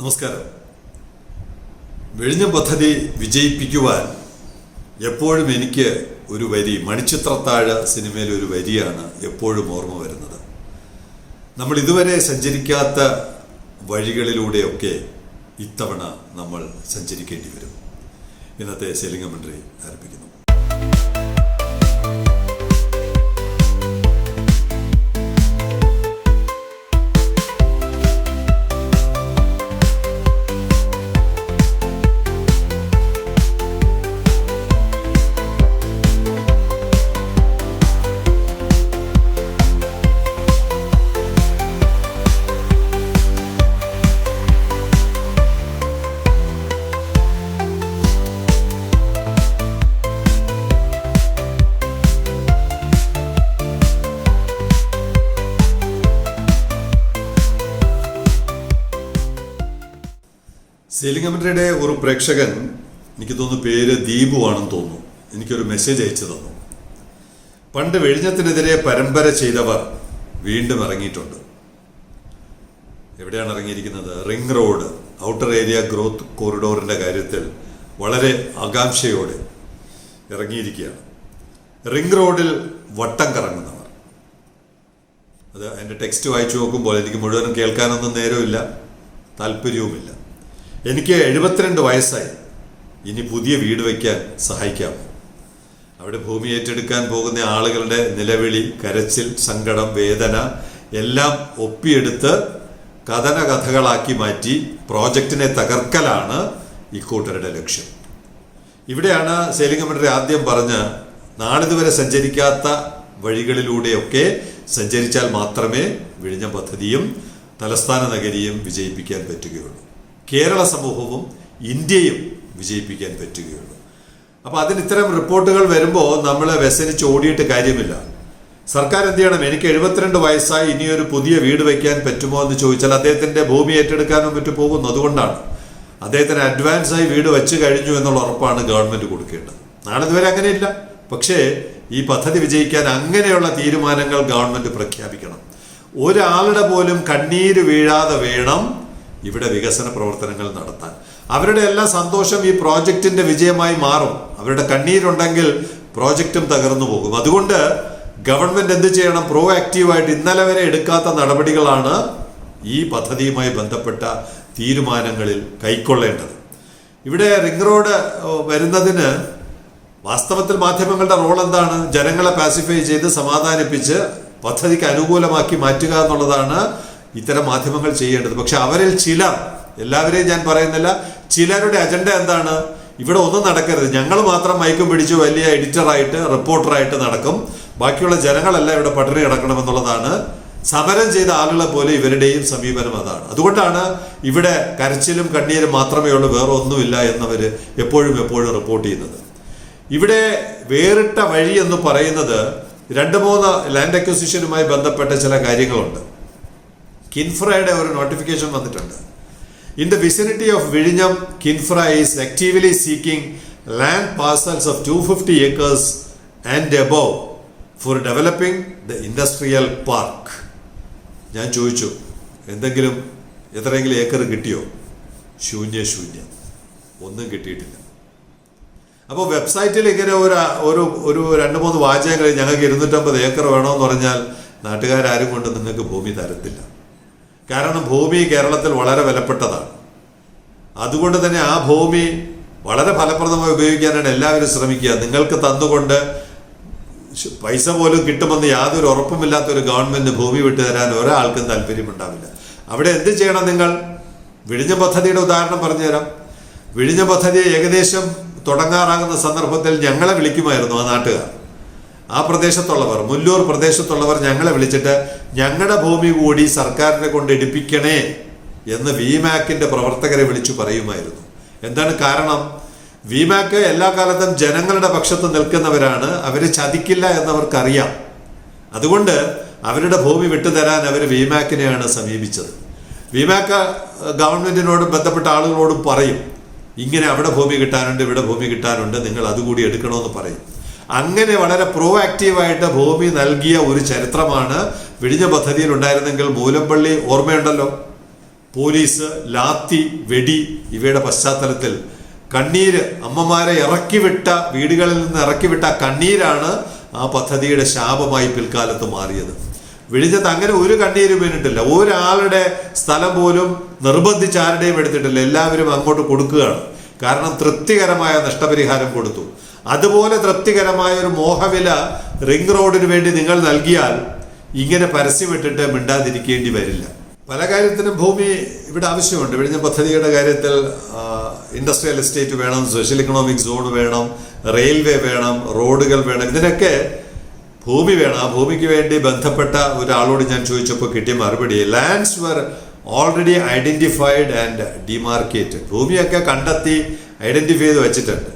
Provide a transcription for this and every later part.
നമസ്കാരം. വെളിഞ്ഞ പദ്ധതി വിജയിപ്പിക്കുവാൻ എപ്പോഴും എനിക്ക് ഒരു വരി മണിച്ചിത്രത്താഴ് സിനിമയിലെ ഒരു വരിയാണ് എപ്പോഴും ഓർമ്മ വരുന്നത്. നമ്മൾ ഇതുവരെ സഞ്ചരിക്കാത്ത വഴികളിലൂടെയൊക്കെ ഇത്തവണ നമ്മൾ സഞ്ചരിക്കേണ്ടി വരും. ഇന്നത്തെ ശലിംഗമന്ത്രി ആരംഭിക്കുന്നു. സെലിംഗമന്ത്രിയുടെ ഒരു പ്രേക്ഷകൻ എനിക്ക് തോന്നുന്നു പേര് ദീപു ആണെന്ന് തോന്നുന്നു. എനിക്കൊരു മെസ്സേജ് അയച്ചു തന്നു. പണ്ട് വെഴിഞ്ഞത്തിനെതിരെ പരമ്പര ചെയ്തവർ വീണ്ടും ഇറങ്ങിയിട്ടുണ്ട്. എവിടെയാണ് ഇറങ്ങിയിരിക്കുന്നത്? Ring road outer area growth കോറിഡോറിന്റെ കാര്യത്തിൽ വളരെ ആകാംക്ഷയോടെ ഇറങ്ങിയിരിക്കുകയാണ്. റിംഗ് റോഡിൽ വട്ടം കറങ്ങുന്നവർ. അത് അതിന്റെ ടെക്സ്റ്റ് വായിച്ചു നോക്കുമ്പോൾ എനിക്ക് മുഴുവനും കേൾക്കാനൊന്നും നേരമില്ല താല്പര്യവുമില്ല. എനിക്ക് എഴുപത്തിരണ്ട് വയസ്സായി. ഇനി പുതിയ വീട് വയ്ക്കാൻ സഹായിക്കാം. അവിടെ ഭൂമി ഏറ്റെടുക്കാൻ പോകുന്ന ആളുകളുടെ നിലവിളി കരച്ചിൽ സങ്കടം വേദന എല്ലാം ഒപ്പിയെടുത്ത് കഥന കഥകളാക്കി മാറ്റി പ്രോജക്റ്റിനെ തകർക്കലാണ് ഇക്കൂട്ടരുടെ ലക്ഷ്യം. ഇവിടെയാണ് സേലിംഗമന്ത്രി ആദ്യം പറഞ്ഞ് നാളിതുവരെ സഞ്ചരിക്കാത്ത വഴികളിലൂടെയൊക്കെ സഞ്ചരിച്ചാൽ മാത്രമേ വിഴിഞ്ഞ പദ്ധതിയും തലസ്ഥാന നഗരിയും വിജയിപ്പിക്കാൻ പറ്റുകയുള്ളൂ. കേരള സമൂഹവും ഇന്ത്യയും വിജയിപ്പിക്കാൻ പറ്റുകയുള്ളൂ. അപ്പോൾ അതിന് ഇത്തരം റിപ്പോർട്ടുകൾ വരുമ്പോൾ നമ്മൾ വ്യസനിച്ച് ഓടിയിട്ട് കാര്യമില്ല. സർക്കാർ എന്ത് ചെയ്യണം? എനിക്ക് എഴുപത്തിരണ്ട് വയസ്സായി ഇനിയൊരു പുതിയ വീട് വയ്ക്കാൻ പറ്റുമോ എന്ന് ചോദിച്ചാൽ അദ്ദേഹത്തിന്റെ ഭൂമി ഏറ്റെടുക്കാനും മറ്റു പോകുന്നു. അതുകൊണ്ടാണ്. അദ്ദേഹത്തിന് അഡ്വാൻസ് ആയി വീട് വെച്ച് കഴിഞ്ഞു എന്നുള്ള ഉറപ്പാണ് ഗവൺമെന്റ് കൊടുക്കേണ്ടത്. നാളെ ഇതുവരെ അങ്ങനെയില്ല. പക്ഷേ ഈ പദ്ധതി വിജയിക്കാൻ അങ്ങനെയുള്ള തീരുമാനങ്ങൾ ഗവൺമെന്റ് പ്രഖ്യാപിക്കണം. ഒരാളുടെ പോലും കണ്ണീര് വീഴാതെ വേണം ഇവിടെ വികസന പ്രവർത്തനങ്ങൾ നടത്താൻ. അവരുടെ എല്ലാ സന്തോഷം ഈ പ്രോജക്റ്റിന്റെ വിജയമായി മാറും. അവരുടെ കണ്ണീരുണ്ടെങ്കിൽ പ്രോജക്റ്റും തകർന്നു പോകും. അതുകൊണ്ട് ഗവൺമെന്റ് എന്ത് ചെയ്യണം? പ്രോ ആക്റ്റീവായിട്ട് ഇന്നലെ വരെ എടുക്കാത്ത നടപടികളാണ് ഈ പദ്ധതിയുമായി ബന്ധപ്പെട്ട തീരുമാനങ്ങളിൽ കൈക്കൊള്ളേണ്ടത്. ഇവിടെ റിംഗ് റോഡ് വരുന്നതിന് വാസ്തവത്തിൽ മാധ്യമങ്ങളുടെ റോൾ എന്താണ്? ജനങ്ങളെ പാസിഫൈ ചെയ്ത് സമാധാനിപ്പിച്ച് പദ്ധതിക്ക് അനുകൂലമാക്കി മാറ്റുക എന്നുള്ളതാണ് ഇത്തരം മാധ്യമങ്ങൾ ചെയ്യേണ്ടത്. പക്ഷെ അവരിൽ ചിലർ എല്ലാവരെയും ഞാൻ പറയുന്നില്ല ചിലരുടെ അജണ്ട എന്താണ്? ഇവിടെ ഒന്നും നടക്കരുത്. ഞങ്ങൾ മാത്രം മയക്കും പിടിച്ച് വലിയ എഡിറ്ററായിട്ട് റിപ്പോർട്ടറായിട്ട് നടക്കും. ബാക്കിയുള്ള ജനങ്ങളെല്ലാം ഇവിടെ പട്ടിണി കിടക്കണമെന്നുള്ളതാണ്. സമരം ചെയ്ത ആളുകളെ പോലെ ഇവരുടെയും സമീപനം അതാണ്. അതുകൊണ്ടാണ് ഇവിടെ കരച്ചിലും കണ്ണീരും മാത്രമേ ഉള്ളൂ വേറെ ഒന്നുമില്ല എന്നവർ എപ്പോഴും എപ്പോഴും റിപ്പോർട്ട് ചെയ്യുന്നത്. ഇവിടെ വേറിട്ട വഴി എന്ന് പറയുന്നത് രണ്ട് മൂന്ന് ലാൻഡ് അക്വസിഷനുമായി ബന്ധപ്പെട്ട ചില കാര്യങ്ങളുണ്ട്. കിൻഫ്രയുടെ ഒരു നോട്ടിഫിക്കേഷൻ വന്നിട്ടുണ്ട്. ഇൻ ദ വിസിനിറ്റി ഓഫ് വിഴിഞ്ഞം KINFRA is actively seeking land parcels of two fifty acres and above for developing the industrial park ഞാൻ ചോദിച്ചു എന്തെങ്കിലും എത്രയെങ്കിലും ഏക്കർ കിട്ടിയോ? ശൂന്യ ശൂന്യം. ഒന്നും കിട്ടിയിട്ടില്ല. അപ്പോൾ വെബ്സൈറ്റിൽ ഇങ്ങനെ ഒരു ഒരു ഒരു രണ്ട് മൂന്ന് വാചകങ്ങൾ ഞങ്ങൾക്ക് ഇരുന്നൂറ്റമ്പത് ഏക്കർ വേണമെന്ന് പറഞ്ഞാൽ നാട്ടുകാരും കൊണ്ട് നിങ്ങൾക്ക് ഭൂമി തരത്തില്ല. കാരണം ഭൂമി കേരളത്തിൽ വളരെ വിലപ്പെട്ടതാണ്. അതുകൊണ്ട് തന്നെ ആ ഭൂമി വളരെ ഫലപ്രദമായി ഉപയോഗിക്കാനാണ് എല്ലാവരും ശ്രമിക്കുക. നിങ്ങൾക്ക് തന്നുകൊണ്ട് പൈസ പോലും കിട്ടുമെന്ന് യാതൊരു ഉറപ്പുമില്ലാത്ത ഒരു ഗവൺമെന്റ് ഭൂമി വിട്ടു തരാൻ ഒരാൾക്കും താല്പര്യമുണ്ടാവില്ല. അവിടെ എന്ത് ചെയ്യണം നിങ്ങൾ? വിഴിഞ്ഞ പദ്ധതിയുടെ ഉദാഹരണം പറഞ്ഞുതരാം. വിഴിഞ്ഞ പദ്ധതി ഏകദേശം തുടങ്ങാറാകുന്ന സന്ദർഭത്തിൽ ഞങ്ങളെ വിളിക്കുമായിരുന്നു ആ നാട്ടുകാർ. ആ പ്രദേശത്തുള്ളവർ മുല്ലൂർ പ്രദേശത്തുള്ളവർ ഞങ്ങളെ വിളിച്ചിട്ട് ഞങ്ങളുടെ ഭൂമി കൂടി സർക്കാരിനെ കൊണ്ട് എടുപ്പിക്കണേ എന്ന് വിമാക്കിന്റെ പ്രവർത്തകരെ വിളിച്ചു പറയുമായിരുന്നു. എന്താണ് കാരണം? വിമാക്ക് എല്ലാ കാലത്തും ജനങ്ങളുടെ പക്ഷത്ത് നിൽക്കുന്നവരാണ്. അവർ ചതിക്കില്ല എന്നവർക്കറിയാം. അതുകൊണ്ട് അവരുടെ ഭൂമി വിട്ടുതരാൻ അവർ വിമാക്കിനെയാണ് സമീപിച്ചത്. വിമാക്ക ഗവൺമെന്റിനോട് ബന്ധപ്പെട്ട ആളുകളോട് പറയും ഇങ്ങനെ അവിടെ ഭൂമി കിട്ടാനുണ്ട് ഇവിടെ ഭൂമി കിട്ടാനുണ്ട് നിങ്ങൾ അതുകൂടി എടുക്കണമെന്ന് പറയും. അങ്ങനെ വളരെ പ്രോ ആക്റ്റീവായിട്ട് ഭൂമി നൽകിയ ഒരു ചരിത്രമാണ് വിഴിഞ്ഞ പദ്ധതിയിൽ ഉണ്ടായിരുന്നെങ്കിൽ മൂലപ്പള്ളി ഓർമ്മയുണ്ടല്ലോ? പോലീസ് ലാത്തി വെടി ഇവയുടെ പശ്ചാത്തലത്തിൽ. കണ്ണീര് അമ്മമാരെ ഇറക്കിവിട്ട വീടുകളിൽ നിന്ന് ഇറക്കിവിട്ട കണ്ണീരാണ് ആ പദ്ധതിയുടെ ശാപമായി പിൽക്കാലത്ത് മാറിയത്. വിഴിഞ്ഞത്ത് അങ്ങനെ ഒരു കണ്ണീരും വീണിട്ടില്ല. ഒരാളുടെ സ്ഥലം പോലും നിർബന്ധിച്ച് ആരുടെയും എടുത്തിട്ടില്ല. എല്ലാവരും അങ്ങോട്ട് കൊടുക്കുകയാണ്. കാരണം തൃപ്തികരമായ നഷ്ടപരിഹാരം കൊടുത്തു. അതുപോലെ തൃപ്തികരമായ ഒരു മോഹവില റിംഗ് റോഡിന് വേണ്ടി നിങ്ങൾ നൽകിയാൽ ഇങ്ങനെ പരസ്യമിട്ടിട്ട് മിണ്ടാതിരിക്കേണ്ടി വരില്ല. പല കാര്യത്തിനും ഭൂമി ഇവിടെ ആവശ്യമുണ്ട്. വിഴിഞ്ഞ പദ്ധതിയുടെ കാര്യത്തിൽ ഇൻഡസ്ട്രിയൽ എസ്റ്റേറ്റ് വേണം സോഷ്യൽ ഇക്കണോമിക് സോൺ വേണം റെയിൽവേ വേണം റോഡുകൾ വേണം. ഇതിനൊക്കെ ഭൂമി വേണം. ആ ഭൂമിക്ക് വേണ്ടി ബന്ധപ്പെട്ട ഒരാളോട് ഞാൻ ചോദിച്ചപ്പോൾ കിട്ടിയ മറുപടി lands were already identified and demarcated ഭൂമിയൊക്കെ കണ്ടെത്തി ഐഡന്റിഫൈ ചെയ്ത് വെച്ചിട്ടുണ്ട്.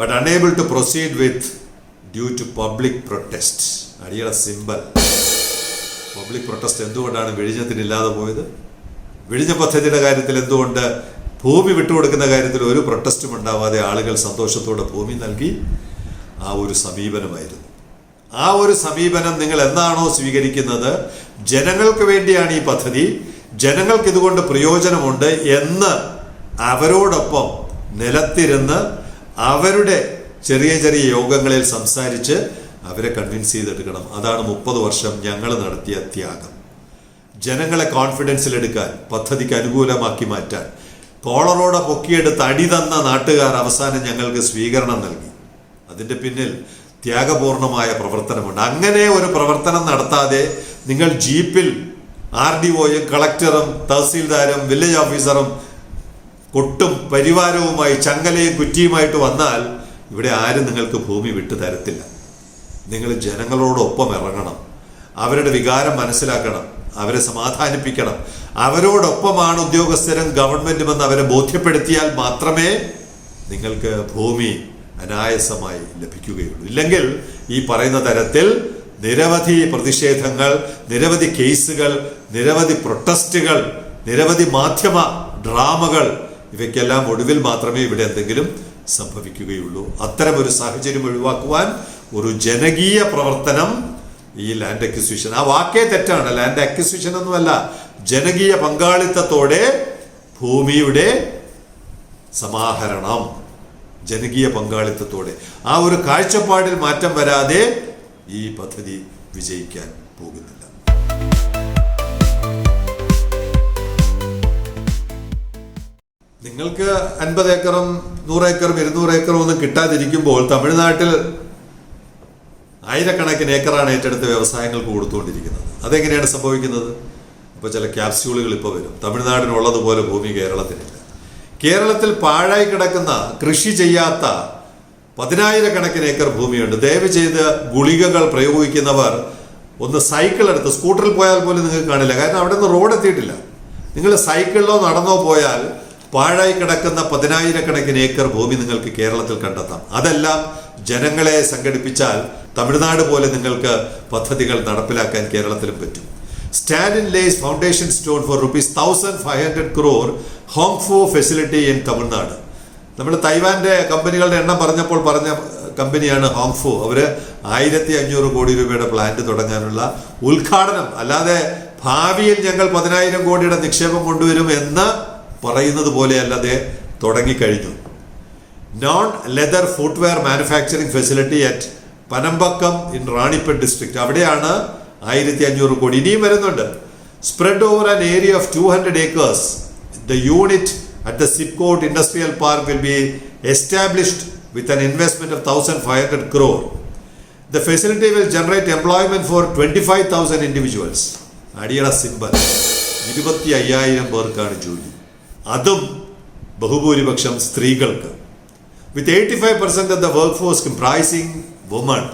But unable to proceed with due to public protest അടിയുടെ സിമ്പൽ പബ്ലിക് പ്രൊട്ടസ്റ്റ് എന്തുകൊണ്ടാണ് വിഴിഞ്ഞത്തിനില്ലാതെ പോയത്? വിഴിഞ്ഞ പദ്ധതിയുടെ കാര്യത്തിൽ എന്തുകൊണ്ട് ഭൂമി വിട്ടുകൊടുക്കുന്ന കാര്യത്തിൽ ഒരു പ്രൊട്ടസ്റ്റും ഉണ്ടാവാതെ ആളുകൾ സന്തോഷത്തോടെ ഭൂമി നൽകി? ആ ഒരു സമീപനമായിരുന്നു. ആ ഒരു സമീപനം നിങ്ങൾ എന്നാണോ സ്വീകരിക്കുന്നത്? ജനങ്ങൾക്ക് വേണ്ടിയാണ് ഈ പദ്ധതി. ജനങ്ങൾക്ക് ഇതുകൊണ്ട് പ്രയോജനമുണ്ട് എന്ന് അവരോടൊപ്പം നിലത്തിരുന്ന് അവരുടെ ചെറിയ ചെറിയ യോഗങ്ങളിൽ സംസാരിച്ച് അവരെ കൺവിൻസ് ചെയ്തെടുക്കണം. അതാണ് മുപ്പത് വർഷം ഞങ്ങൾ നടത്തിയ ത്യാഗം. ജനങ്ങളെ കോൺഫിഡൻസിലെടുക്കാൻ പദ്ധതിക്ക് അനുകൂലമാക്കി മാറ്റാൻ കോളറോടെ പൊക്കിയെടുത്ത് അടി തന്ന നാട്ടുകാർ അവസാനം ഞങ്ങൾക്ക് സ്വീകരണം നൽകി. അതിന്റെ പിന്നിൽ ത്യാഗപൂർണമായ പ്രവർത്തനമുണ്ട്. അങ്ങനെ ഒരു പ്രവർത്തനം നടത്താതെ നിങ്ങൾ ജീപ്പിൽ ആർ ഡി ഒയും കളക്ടറും തഹസീൽദാരും വില്ലേജ് ഓഫീസറും കൊട്ടും പരിവാരവുമായി ചങ്ങലയും കുറ്റിയുമായിട്ട് വന്നാൽ ഇവിടെ ആരും നിങ്ങൾക്ക് ഭൂമി വിട്ടു തരത്തില്ല. നിങ്ങൾ ജനങ്ങളോടൊപ്പം ഇറങ്ങണം. അവരുടെ വികാരം മനസ്സിലാക്കണം. അവരെ സമാധാനിപ്പിക്കണം. അവരോടൊപ്പമാണ് ഉദ്യോഗസ്ഥരും ഗവൺമെന്റുമെന്ന് അവരെ ബോധ്യപ്പെടുത്തിയാൽ മാത്രമേ നിങ്ങൾക്ക് ഭൂമി അനായാസമായി ലഭിക്കുകയുള്ളൂ. ഇല്ലെങ്കിൽ ഈ പറയുന്ന തരത്തിൽ നിരവധി പ്രതിഷേധങ്ങൾ നിരവധി കേസുകൾ നിരവധി പ്രൊട്ടസ്റ്റുകൾ നിരവധി മാധ്യമ ഡ്രാമകൾ ഇവയ്ക്കെല്ലാം ഒടുവിൽ മാത്രമേ ഇവിടെ എന്തെങ്കിലും സംഭവിക്കുകയുള്ളൂ. അത്തരം ഒരു സാഹചര്യം ഒഴിവാക്കുവാൻ ഒരു ജനകീയ പ്രവർത്തനം ഈ ലാൻഡ് അക്വിസിഷൻ ആ വാക്കേ തെറ്റാണ്. ലാൻഡ് അക്വിസിഷൻ ഒന്നുമല്ല. ജനകീയ പങ്കാളിത്തത്തോടെ ഭൂമിയുടെ സമാഹരണം. ജനകീയ പങ്കാളിത്തത്തോടെ. ആ ഒരു കാഴ്ചപ്പാടിൽ മാറ്റം വരാതെ ഈ പദ്ധതി വിജയിക്കാൻ പോകുന്നില്ല. നിങ്ങൾക്ക് അൻപത് ഏക്കറും നൂറ് ഏക്കറും ഇരുന്നൂറ് ഏക്കറും ഒന്നും കിട്ടാതിരിക്കുമ്പോൾ തമിഴ്നാട്ടിൽ ആയിരക്കണക്കിന് ഏക്കറാണ് ഏറ്റെടുത്ത് വ്യവസായങ്ങൾക്ക് കൊടുത്തുകൊണ്ടിരിക്കുന്നത്. അതെങ്ങനെയാണ് സംഭവിക്കുന്നത്? ഇപ്പോൾ ചില ക്യാപ്സ്യൂളുകൾ ഇപ്പോൾ വരും. തമിഴ്നാടിനുള്ളതുപോലെ ഭൂമി കേരളത്തിനില്ല. കേരളത്തിൽ പാഴായി കിടക്കുന്ന കൃഷി ചെയ്യാത്ത പതിനായിരക്കണക്കിന് ഏക്കർ ഭൂമിയുണ്ട്. ദയവ് ചെയ്ത് ഗുളികകൾ പ്രയോഗിക്കുന്നവർ ഒന്ന് സൈക്കിൾ എടുത്ത് സ്കൂട്ടറിൽ പോയാൽ പോലും നിങ്ങൾക്ക് കാണില്ല. കാരണം അവിടെ നിന്ന് റോഡ് എത്തിയിട്ടില്ല. നിങ്ങൾ സൈക്കിളിലോ നടന്നോ പോയാൽ പാഴായി കിടക്കുന്ന പതിനായിരക്കണക്കിന് ഏക്കർ ഭൂമി നിങ്ങൾക്ക് കേരളത്തിൽ കണ്ടെത്താം. അതെല്ലാം ജനങ്ങളെ സംഘടിപ്പിച്ചാൽ തമിഴ്നാട് പോലെ നിങ്ങൾക്ക് പദ്ധതികൾ നടപ്പിലാക്കാൻ കേരളത്തിലും പറ്റും. Stalin lays foundation stone for rupees thousand five hundred crore Hong Fu facility in Tamil Nadu. നമ്മൾ തൈവാന്റെ കമ്പനികളുടെ എണ്ണം പറഞ്ഞപ്പോൾ പറഞ്ഞ കമ്പനിയാണ് ഹോംഫോ അവർ ആയിരത്തി അഞ്ഞൂറ് കോടി രൂപയുടെ പ്ലാന്റ് തുടങ്ങാനുള്ള ഉദ്ഘാടനം. അല്ലാതെ ഭാവിയിൽ ഞങ്ങൾ പതിനായിരം കോടിയുടെ നിക്ഷേപം കൊണ്ടുവരും എന്ന് പറയുന്നത് പോലെയല്ല അത് തുടങ്ങിക്കഴിഞ്ഞു. Non leather footwear manufacturing facility at Panapakkam in Ranipet district അവിടെയാണ് ആയിരത്തി അഞ്ഞൂറ് കോടി. ഇനിയും വരുന്നുണ്ട്. Spread over an area of two hundred acres the unit at the SIPCOT industrial park will be established with an investment of thousand five hundred crore the facility will generate employment for twenty five thousand individuals അടിയട സിമ്പൽ ഇരുപത്തി അയ്യായിരം പേർക്കാണ് ജോലി. അതും ബഹുഭൂരിപക്ഷം സ്ത്രീകൾക്ക്. With eighty five percent of the work force comprising women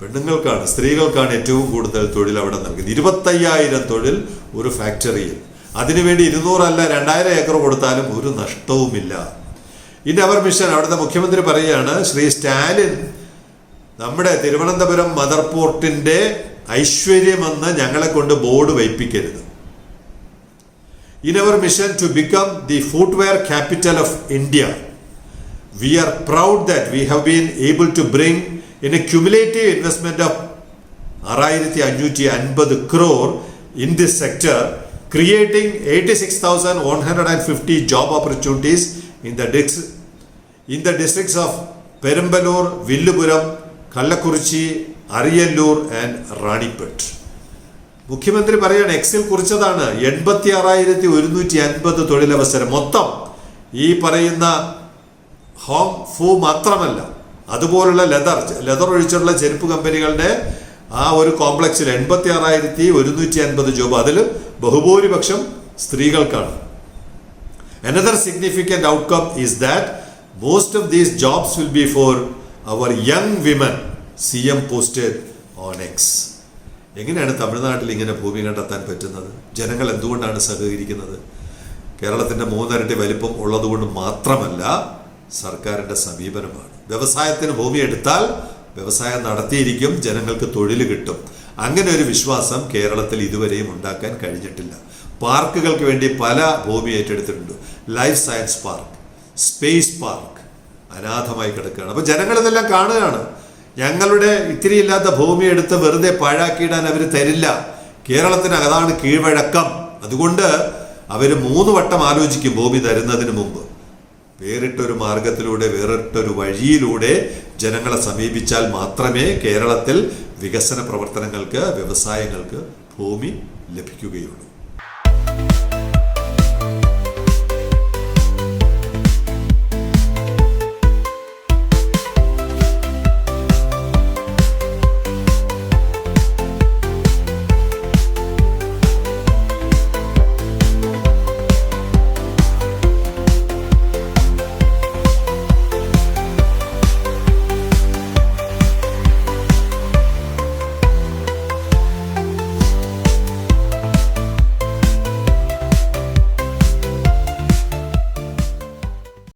പെണ്ണുങ്ങൾക്കാണ് സ്ത്രീകൾക്കാണ് ഏറ്റവും കൂടുതൽ തൊഴിൽ അവിടെ നൽകുന്നത്. ഇരുപത്തയ്യായിരം തൊഴിൽ ഒരു ഫാക്ടറിയിൽ അതിനുവേണ്ടി ഇരുന്നൂറല്ല രണ്ടായിരം ഏക്കർ കൊടുത്താലും ഒരു നഷ്ടവുമില്ല. ഇൻ അവർ മിഷൻ അവിടുത്തെ മുഖ്യമന്ത്രി പറയുകയാണ് ശ്രീ സ്റ്റാലിൻ നമ്മുടെ തിരുവനന്തപുരം മദർ പോർട്ടിന്റെ ഐശ്വര്യമെന്ന് ഞങ്ങളെ കൊണ്ട് ബോർഡ് വയ്പ്പിക്കരുത്. in our mission to become the footwear capital of India we are proud that we have been able to bring in a cumulative investment of ആറായിരത്തി അഞ്ഞൂറ്റി അൻപത് crore in this sector creating 86,150 job opportunities in the dis- in the districts of Perambaloor, Villupuram, Kallakurichi Ariyalur and Ranipet മുഖ്യമന്ത്രി പറയാണ് എക്സിൽ കുറിച്ചതാണ് എൺപത്തി ആറായിരത്തി ഒരുന്നൂറ്റി അൻപത് തൊഴിലവസരം. മൊത്തം ഈ പറയുന്ന ഹോം ഫൂ മാത്രമല്ല അതുപോലുള്ള ലെതർ ലെതർ ഒഴിച്ചുള്ള ചെരുപ്പ് കമ്പനികളുടെ ആ ഒരു കോംപ്ലക്സിൽ എൺപത്തി ആറായിരത്തി ഒരുന്നൂറ്റി അൻപത് ജോബ് അതിൽ ബഹുഭൂരിപക്ഷം സ്ത്രീകൾക്കാണ്. Another significant outcome is that most of these jobs will be for our young women C M posted on X. എങ്ങനെയാണ് തമിഴ്നാട്ടിൽ ഇങ്ങനെ ഭൂമി കണ്ടെത്താൻ പറ്റുന്നത്? ജനങ്ങൾ എന്തുകൊണ്ടാണ് സഹകരിക്കുന്നത്? കേരളത്തിന്റെ മൂന്നരട്ടി വലിപ്പം ഉള്ളതുകൊണ്ട് മാത്രമല്ല സർക്കാരിന്റെ സമീപനമാണ്. വ്യവസായത്തിന് ഭൂമി എടുത്താൽ വ്യവസായം നടത്തിയിരിക്കും ജനങ്ങൾക്ക് തൊഴിൽ കിട്ടും. അങ്ങനെ ഒരു വിശ്വാസം കേരളത്തിൽ ഇതുവരെയും ഉണ്ടാക്കാൻ കഴിഞ്ഞിട്ടില്ല. പാർക്കുകൾക്ക് വേണ്ടി പല ഭൂമി ഏറ്റെടുത്തിട്ടുണ്ട്. Life science park space park അനാഥമായി കിടക്കുകയാണ്. അപ്പോൾ ജനങ്ങൾ ഇതെല്ലാം കാണുകയാണ്. ഞങ്ങളുടെ ഇത്തിരി ഇല്ലാത്ത ഭൂമി എടുത്ത് വെറുതെ പാഴാക്കിയിടാൻ അവർ തരില്ല. കേരളത്തിന് അതാണ് കീഴ്വഴക്കം. അതുകൊണ്ട് അവർ മൂന്ന് വട്ടം ആലോചിക്കും ഭൂമി തരുന്നതിന് മുമ്പ്. വേറിട്ടൊരു മാർഗത്തിലൂടെ വേറിട്ടൊരു വഴിയിലൂടെ ജനങ്ങളെ സമീപിച്ചാൽ മാത്രമേ കേരളത്തിൽ വികസന പ്രവർത്തനങ്ങൾക്ക് വ്യവസായങ്ങൾക്ക് ഭൂമി ലഭിക്കുകയുള്ളൂ.